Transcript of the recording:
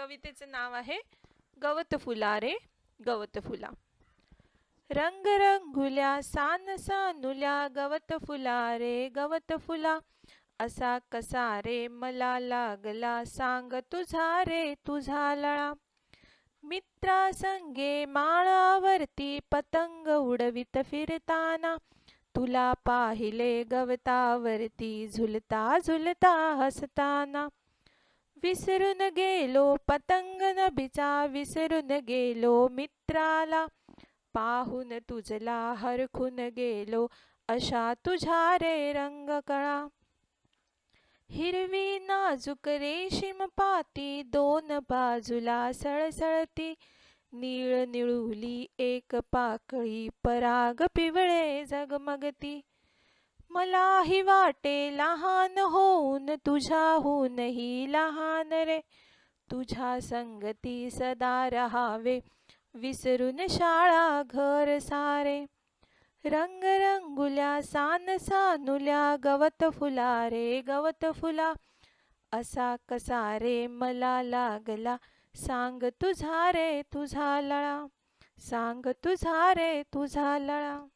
कवितेचे नाव आहे गवत फुला रे गवत फुला. रंग रंगुल्या सान सानुल्या गवत फुला रे गवत फुला. असा कसा रे मला लागला सांग तुझा रे तुझा लळा. मित्रा संगे माळावरती पतंग उडवित फिरताना. तुला पाहिले गवतावरती झुलता झुलता हसताना. विसरून गेलो पतंग नबीचा विसरून गेलो मित्राला पाहून तुझला हरखून गेलो अशा तुझ्या रे रंग कळा हिरवी नाजूक रेशीम पाती दोन बाजूला सळसळती निळ निळुली एक पाकळी पराग पिवळे जगमगती. मलाही वाटे लहान होऊन तुझ्याहूनही लहान रे. तुझ्या संगती सदा रहावे विसरून शाळा घर सारे. रंग रंगुल्या सान सानुल्या गवत फुला रे गवत फुला. असा कसा रे मला लागला सांग तुझा रे तुझा लळा. सांग तुझा रे तुझा लळा.